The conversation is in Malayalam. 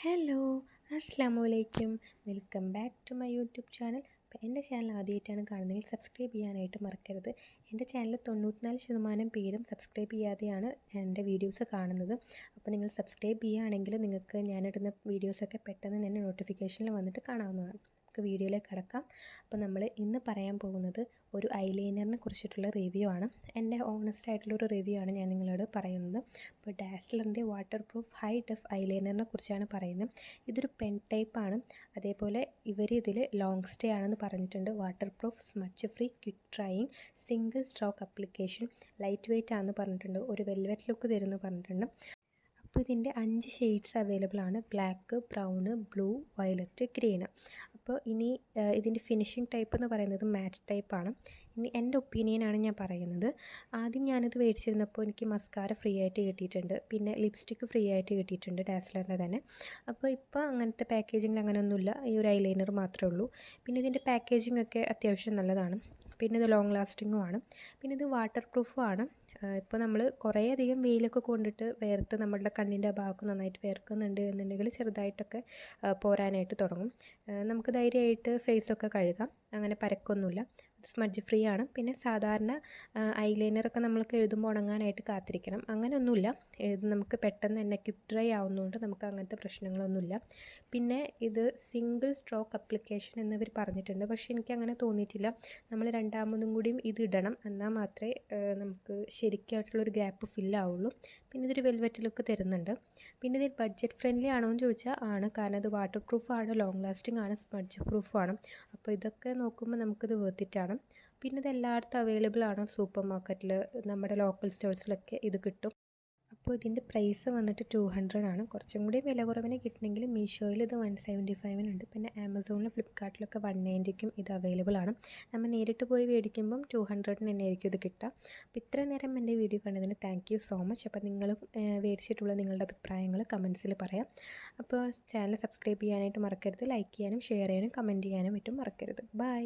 ഹലോ അസ്സാമു അലൈക്കും welcome back to my YouTube channel. അപ്പോൾ എന്റെ ചാനൽ ആദ്യമായിട്ടാണ് കാണുന്നതെങ്കിൽ സബ്സ്ക്രൈബ് ചെയ്യാനായിട്ട് മറക്കരുത്. എന്റെ ചാനൽ തൊണ്ണൂറ്റിനാല് ശതമാനം പേരും സബ്സ്ക്രൈബ് ചെയ്യാതെയാണ് എന്റെ വീഡിയോസ് കാണുന്നത്. അപ്പോൾ നിങ്ങൾ സബ്സ്ക്രൈബ് ചെയ്യുകയാണെങ്കിൽ നിങ്ങൾക്ക് ഞാനിടുന്ന വീഡിയോസൊക്കെ പെട്ടെന്ന് തന്നെ നോട്ടിഫിക്കേഷനിൽ വന്നിട്ട് കാണാവുന്നതാണ്. നമുക്ക് വീഡിയോയിലേക്ക് കടക്കാം. അപ്പോൾ നമ്മൾ ഇന്ന് പറയാൻ പോകുന്നത് ഒരു ഐലൈനറിനെ കുറിച്ചിട്ടുള്ള റിവ്യൂ ആണ്. എന്റെ ഓണസ്റ്റ് ആയിട്ടുള്ള ഒരു റിവ്യൂ ആണ് ഞാൻ നിങ്ങളോട് പറയുന്നത്. അപ്പോൾ ഡാസ്ലറിന്റെ വാട്ടർ പ്രൂഫ് ഹൈ ഡെഫ് ഐലൈനറിനെ കുറിച്ചാണ് പറയുന്നത്. ഇതൊരു പെൻ ടൈപ്പ് ആണ്. അതേപോലെ ഇവർ ഇതിൽ ലോങ് സ്റ്റേ ആണെന്ന് പറഞ്ഞിട്ടുണ്ട്. Waterproof smudge free quick drying single stroke application lightweight ആണെന്ന് പറഞ്ഞിട്ടുണ്ട്. ഒരു വെൽവെറ്റ് ലുക്ക് തരുമെന്ന് പറഞ്ഞിട്ടുണ്ട്. അപ്പോൾ ഇതിന്റെ അഞ്ച് ഷെയ്ഡ്സ് അവൈലബിൾ ആണ്. Black brown blue violet green അപ്പോൾ ഇനി ഇതിന്റെ ഫിനിഷിംഗ് ടൈപ്പ് എന്ന് പറയുന്നത് മാറ്റ് ടൈപ്പാണ് ഇനി എന്റെ ഒപ്പീനിയനാണ് ഞാൻ പറയുന്നത്. ആദ്യം ഞാനിത് മേടിച്ചിരുന്നപ്പോൾ എനിക്ക് മസ്കാര ഫ്രീ ആയിട്ട് കിട്ടിയിട്ടുണ്ട്. പിന്നെ ലിപ്സ്റ്റിക്ക് ഫ്രീ ആയിട്ട് കിട്ടിയിട്ടുണ്ട് ഡാസ്ലറിന്റെ തന്നെ. അപ്പോൾ ഇപ്പോൾ അങ്ങനത്തെ പാക്കേജിങ്ങിൽ അങ്ങനെയൊന്നുമില്ല ഈ ഒരു ഐലൈനർ മാത്രമേ ഉള്ളൂ. പിന്നെ ഇതിന്റെ പാക്കേജിംഗ് ഒക്കെ അത്യാവശ്യം നല്ലതാണ്. പിന്നെ ഇത് ലോങ് ലാസ്റ്റിങ്ങും ആണ്. പിന്നെ ഇത് വാട്ടർ പ്രൂഫും ആണ്. ഇപ്പോൾ നമ്മൾ കുറേയധികം വെയിലൊക്കെ കൊണ്ടിട്ട് വേർത്ത് നമ്മളുടെ കണ്ണിന്റെ ഭാഗമൊക്കെ നന്നായിട്ട് വേർക്കുന്നുണ്ട് എന്നുണ്ടെങ്കിൽ ചെറുതായിട്ടൊക്കെ പോരാനായിട്ട് തുടങ്ങും. നമുക്ക് ധൈര്യമായിട്ട് ഫേസൊക്കെ കഴുകാം. അങ്ങനെ പരക്കൊന്നുമില്ല. സ്മഡ്ജ് ഫ്രീ ആണ്. പിന്നെ സാധാരണ ഐലൈനറൊക്കെ നമ്മൾക്ക് എഴുതുമ്പോൾ ഉണങ്ങാനായിട്ട് കാത്തിരിക്കണം. അങ്ങനെയൊന്നുമില്ല. ഇത് നമുക്ക് പെട്ടെന്ന് തന്നെ ക്വിക്ക് ഡ്രൈ ആവുന്നതുകൊണ്ട് നമുക്ക് അങ്ങനത്തെ പ്രശ്നങ്ങളൊന്നുമില്ല. പിന്നെ ഇത് സിംഗിൾ സ്ട്രോക്ക് അപ്ലിക്കേഷൻ എന്നിവർ പറഞ്ഞിട്ടുണ്ട്. പക്ഷേ എനിക്ക് അങ്ങനെ തോന്നിയിട്ടില്ല. നമ്മൾ രണ്ടാമതും കൂടിയും ഇത് ഇടണം. എന്നാൽ മാത്രമേ നമുക്ക് ശരിക്കായിട്ടുള്ളൊരു ഗ്യാപ്പ് ഫില്ലാവുള്ളൂ പിന്നെ ഇതൊരു വെൽവെറ്റ് ലുക്ക് തരുന്നുണ്ട്. പിന്നെ ഇത് ബഡ്ജറ്റ് ഫ്രണ്ട്ലി ആണോ എന്ന് ചോദിച്ചാൽ ആണ്. കാരണം ഇത് വാട്ടർ പ്രൂഫ് ആണ് ലോങ് ലാസ്റ്റിംഗ് ആണ് സ്മഡ്ജ് പ്രൂഫ് ആണ്. അപ്പോൾ ഇതൊക്കെ നോക്കുമ്പോൾ നമുക്കിത് വേർത്തിട്ടാണ് പിന്നെ ഇത് എല്ലായിടത്തും അവൈലബിൾ ആണ്. സൂപ്പർ മാർക്കറ്റിൽ നമ്മുടെ ലോക്കൽ സ്റ്റോഴ്സിലൊക്കെ ഇത് കിട്ടും. അപ്പോൾ ഇതിന്റെ പ്രൈസ് വന്നിട്ട് ടു ഹൺഡ്രഡ് ആണ്. കുറച്ചും കൂടി വില കുറവിന് കിട്ടണമെങ്കിൽ മീഷോയിൽ ഇത് വൺ സെവന്റി ഫൈവിനുണ്ട് പിന്നെ ആമസോണിലും ഫ്ലിപ്കാർട്ടിലൊക്കെ വൺ നയന്റിക്കും ഇത് അവൈലബിൾ ആണ്. നമ്മൾ നേരിട്ട് പോയി മേടിക്കുമ്പം ടു ഹൺഡ്രഡിന് തന്നെ ആയിരിക്കും ഇത് കിട്ടുക. അപ്പോൾ ഇത്രയും നേരം എന്റെ വീഡിയോ കണ്ടതിന് താങ്ക് യു സോ മച്ച് അപ്പോൾ നിങ്ങൾ മേടിച്ചിട്ടുള്ള നിങ്ങളുടെ അഭിപ്രായങ്ങൾ കമൻസിൽ പറയാം. അപ്പോൾ ചാനൽ സബ്സ്ക്രൈബ് ചെയ്യാനായിട്ട് മറക്കരുത്. ലൈക്ക് ചെയ്യാനും ഷെയർ ചെയ്യാനും കമന്റ് ചെയ്യാനും മറ്റും മറക്കരുത്. ബൈ